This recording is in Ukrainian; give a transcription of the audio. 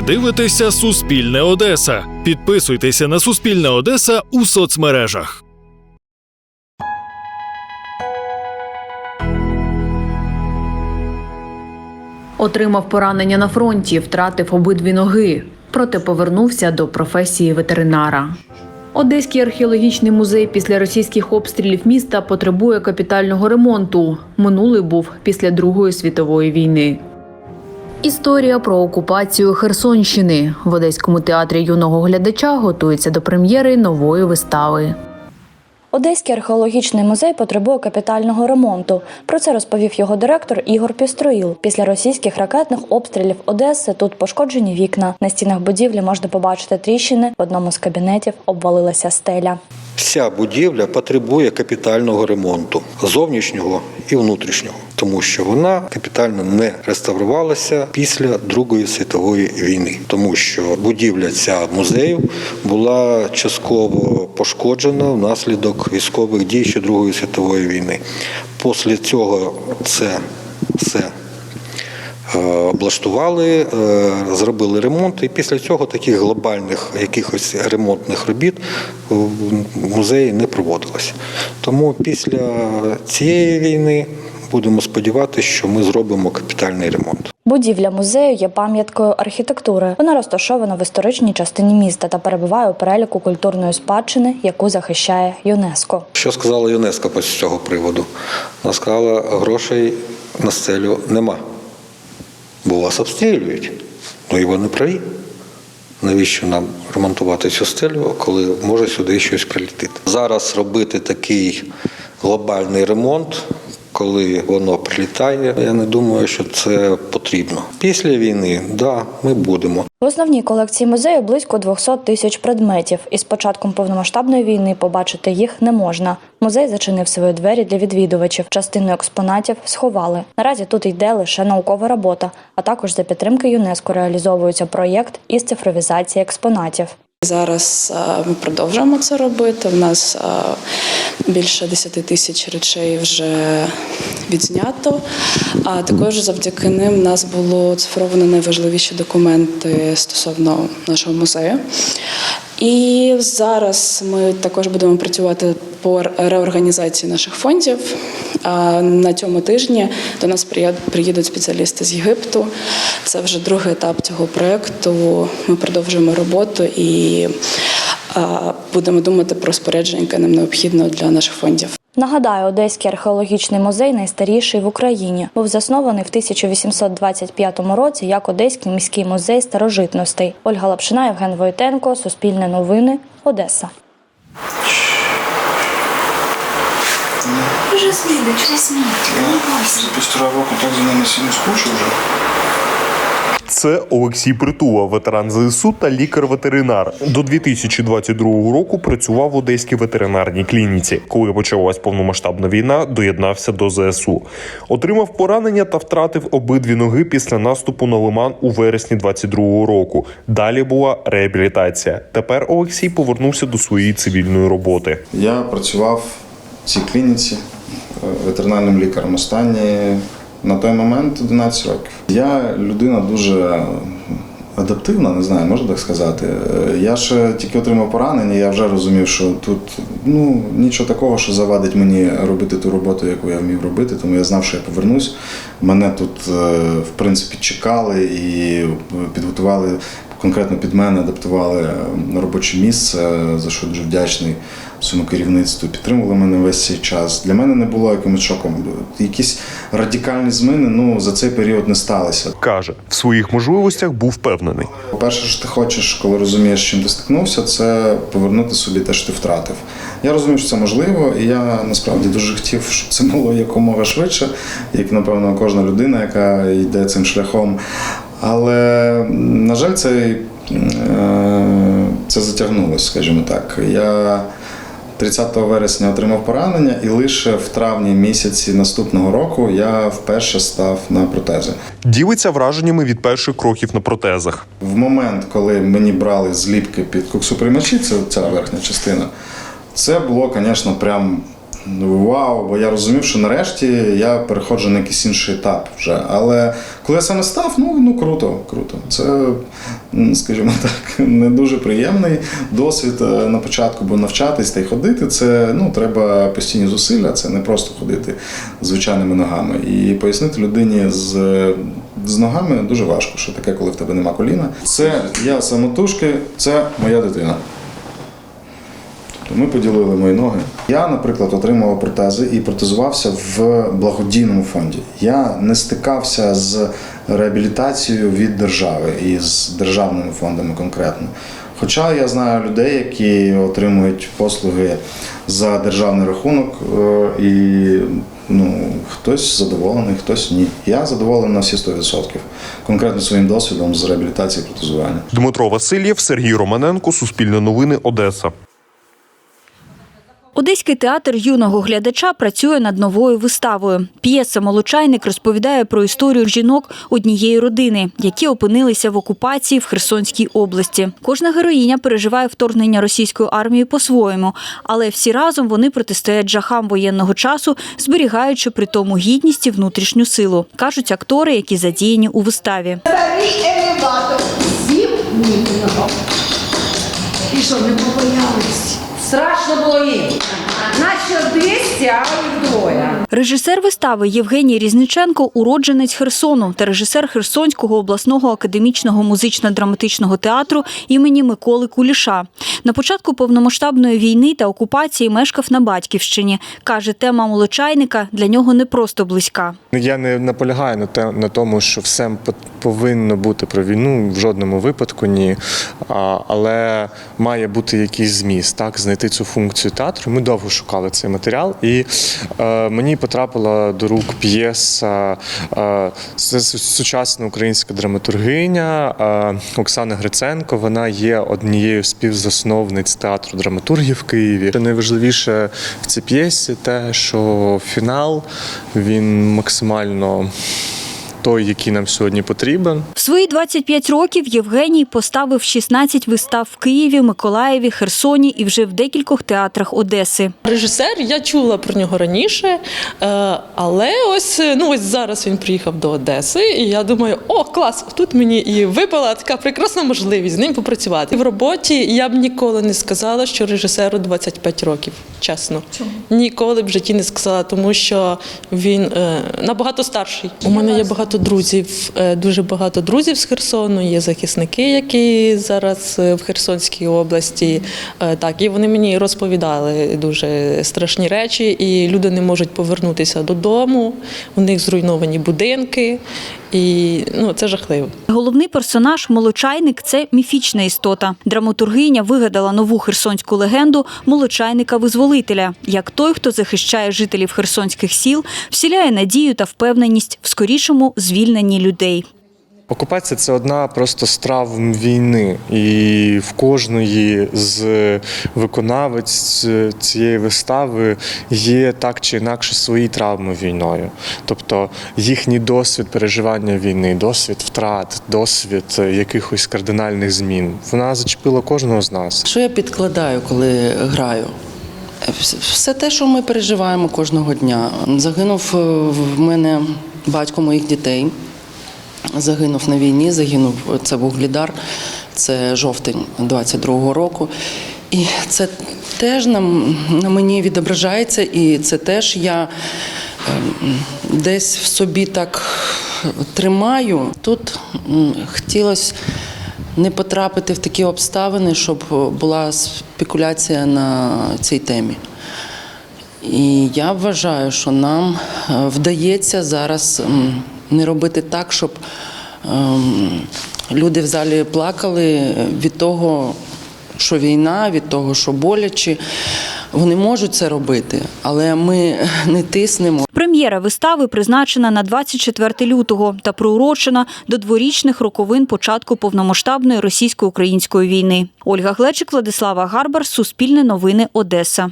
Ви дивитеся Суспільне Одеса. Підписуйтеся на Суспільне Одеса у соцмережах. Отримав поранення на фронті, втратив обидві ноги, проте повернувся до професії ветеринара. Одеський археологічний музей після російських обстрілів міста потребує капітального ремонту. Минулий був після Другої світової війни. Історія про окупацію Херсонщини в Одеському театрі юного глядача готується до прем'єри нової вистави. Одеський археологічний музей потребує капітального ремонту. Про це розповів його директор Ігор Пістроїл. Після російських ракетних обстрілів Одеси тут пошкоджені вікна. На стінах будівлі можна побачити тріщини. В одному з кабінетів обвалилася стеля. Вся будівля потребує капітального ремонту зовнішнього і внутрішнього, тому що вона капітально не реставрувалася після Другої світової війни, тому що будівля ця музею була частково пошкоджена внаслідок військових дій ще Другої світової війни. Після цього це все е, облаштували, е, зробили ремонт, і після цього таких глобальних якихось ремонтних робіт в музеї не проводилося. Тому після цієї війни будемо сподіватися, що ми зробимо капітальний ремонт. Будівля музею є пам'яткою архітектури. Вона розташована в історичній частині міста та перебуває у переліку культурної спадщини, яку захищає ЮНЕСКо. Що сказала ЮНЕСКО з цього приводу? Вона сказала, грошей на стелю нема, бо вас обстрілюють. Ну і вони праві. Навіщо нам ремонтувати цю стелю, коли може сюди щось прилітити. Зараз робити такий глобальний ремонт, коли воно прилітає, я не думаю, що це потрібно. Після війни, да, ми будемо. В основній колекції музею близько 200 тисяч предметів, і з початком повномасштабної війни побачити їх не можна. Музей зачинив свої двері для відвідувачів. Частину експонатів сховали. Наразі тут йде лише наукова робота, а також за підтримки ЮНЕСКО реалізовується проєкт із цифровізації експонатів. Зараз ми продовжуємо це робити. У нас більше 10 тисяч речей вже відзнято. А також завдяки ним в нас було цифровано найважливіші документи стосовно нашого музею. І зараз ми також будемо працювати по реорганізації наших фондів. А на цьому тижні до нас приїдуть спеціалісти з Єгипту. Це вже другий етап цього проєкту. Ми продовжуємо роботу і будемо думати про спорядження, яке нам необхідно для наших фондів. Нагадаю, Одеський археологічний музей найстаріший в Україні. Був заснований в 1825 році як Одеський міський музей старожитностей. Ольга Лапшина, Євген Войтенко, Суспільне новини, Одеса. Следуешь, Расмитик, не бойся. За півтора року так за ними сильно скучив вже. Це Олексій Притула, ветеран ЗСУ та лікар-ветеринар. До 2022 року працював в Одеській ветеринарній клініці. Коли почалась повномасштабна війна, доєднався до ЗСУ. Отримав поранення та втратив обидві ноги після наступу на Лиман у вересні 22 року. Далі була реабілітація. Тепер Олексій повернувся до своєї цивільної роботи. Я працював в цій клініці е, ветеринарним лікарем останні на той момент 11 років. Я людина дуже адаптивна, не знаю, можна так сказати. Я ще тільки отримав поранення, я вже розумів, що тут ну, нічого такого, що завадить мені робити ту роботу, яку я вмів робити, тому я знав, що я повернусь. Мене тут, е, в принципі, чекали і підготували конкретно під мене, адаптували е, на робоче місце, за що дуже вдячний своєму керівництву. Підтримували мене весь цей час. Для мене не було якимось шоком. Якісь радикальні зміни ну, за цей період не сталися. Каже, в своїх можливостях був впевнений. Перше, що ти хочеш, коли розумієш, чим ти стикнувся, це повернути собі те, що ти втратив. Я розумів, що це можливо, і я насправді дуже хотів, щоб це було якомога швидше, як напевно кожна людина, яка йде цим шляхом. Але, на жаль, це, це затягнулося, скажімо так. Я 30 вересня отримав поранення, і лише в травні місяці наступного року я вперше став на протези. Ділиться враженнями від перших кроків на протезах. В момент, коли мені брали зліпки під коксоприймачі, це ця верхня частина, це було, звісно, прям вау, бо я розумів, що нарешті я переходжу на якийсь інший етап вже. Але коли я саме став, ну, ну круто, круто. Це, скажімо так, не дуже приємний досвід е, на початку, бо навчатись та й ходити це ну, треба постійні зусилля, це не просто ходити звичайними ногами. І пояснити людині з, з ногами дуже важко, що таке, коли в тебе нема коліна. Це я самотужки, це моя дитина. Тобто ми поділили мої ноги. Я, наприклад, отримував протези і протезувався в благодійному фонді. Я не стикався з реабілітацією від держави і з державними фондами конкретно. Хоча я знаю людей, які отримують послуги за державний рахунок, е, і ну, хтось задоволений, хтось ні. Я задоволений на всі 100%. Конкретно своїм досвідом з реабілітації протезування. Дмитро Васильєв, Сергій Романенко, Суспільне новини, Одеса. Одеський театр юного глядача працює над новою виставою. П'єса Молочайник розповідає про історію жінок однієї родини, які опинилися в окупації в Херсонській області. Кожна героїня переживає вторгнення російської армії по-своєму, але всі разом вони протистоять жахам воєнного часу, зберігаючи при тому гідність і внутрішню силу, кажуть актори, які задіяні у виставі. Старий елеватор що, не побоялись? Страшно було їм. Наче 200, а їх двоє. Режисер вистави Євгеній Різниченко уродженець Херсону та режисер Херсонського обласного академічного музично-драматичного театру імені Миколи Куліша. На початку повномасштабної війни та окупації мешкав на батьківщині. Каже, тема молочайника для нього не просто близька. Я не наполягаю на те на тому, що все по- повинно бути про війну в жодному випадку ні. А, але має бути якийсь зміст, так знайти цю функцію театру. Ми довго шукали цей матеріал, і е, мені потрапила до рук п'єса е, сучасна українська драматургиня е, Оксана Гриценко. Вона є однією з співзасновниць театру драматургів в Києві. Найважливіше в цій п'єсі те, що фінал він максимально той, який нам сьогодні потрібен. В свої 25 років Євгеній поставив 16 вистав в Києві, Миколаєві, Херсоні і вже в декількох театрах Одеси. Режисер, я чула про нього раніше, е, але ось ну ось зараз він приїхав до Одеси, і я думаю, о, клас! Тут мені і випала така прекрасна можливість з ним попрацювати. В роботі я б ніколи не сказала, що режисеру 25 років. Чесно, ніколи б в житті не сказала, тому що він е, набагато старший. У мене є багато друзів, е, дуже багато друзів з Херсону. Є захисники, які зараз е, в Херсонській області. Е, Так, і вони мені розповідали дуже страшні речі, і люди не можуть повернутися додому. У них зруйновані будинки, і ну це жахливо. Головний персонаж молочайник це міфічна істота. Драматургиня вигадала нову херсонську легенду молочайника-визволителя, як той, хто захищає жителів херсонських сіл, вселяє надію та впевненість в скорішому звільненні людей. Окупація це одна просто з травм війни, і в кожної з виконавець цієї вистави є так чи інакше свої травми війною. Тобто їхній досвід переживання війни, досвід втрат, досвід якихось кардинальних змін. Вона зачепила кожного з нас. Що я підкладаю, коли граю? Все те, що ми переживаємо кожного дня. Загинув е, в мене батько моїх дітей. Загинув на війні, загинув це Вуглідар, це жовтень 22-го року. І це теж на, на мені відображається, і це теж я ем, десь в собі так тримаю. Тут хотілося не потрапити в такі обставини, щоб була спекуляція на цій темі. І я вважаю, що нам е, вдається зараз не робити так, щоб ем, люди в залі плакали від того, що війна, від того, що боляче. Вони можуть це робити, але ми не тиснемо. Прем'єра вистави призначена на 24 лютого та приурочена до дворічних роковин початку повномасштабної російсько-української війни. Ольга Глечик, Владислава Гарбар, Суспільне новини, Одеса.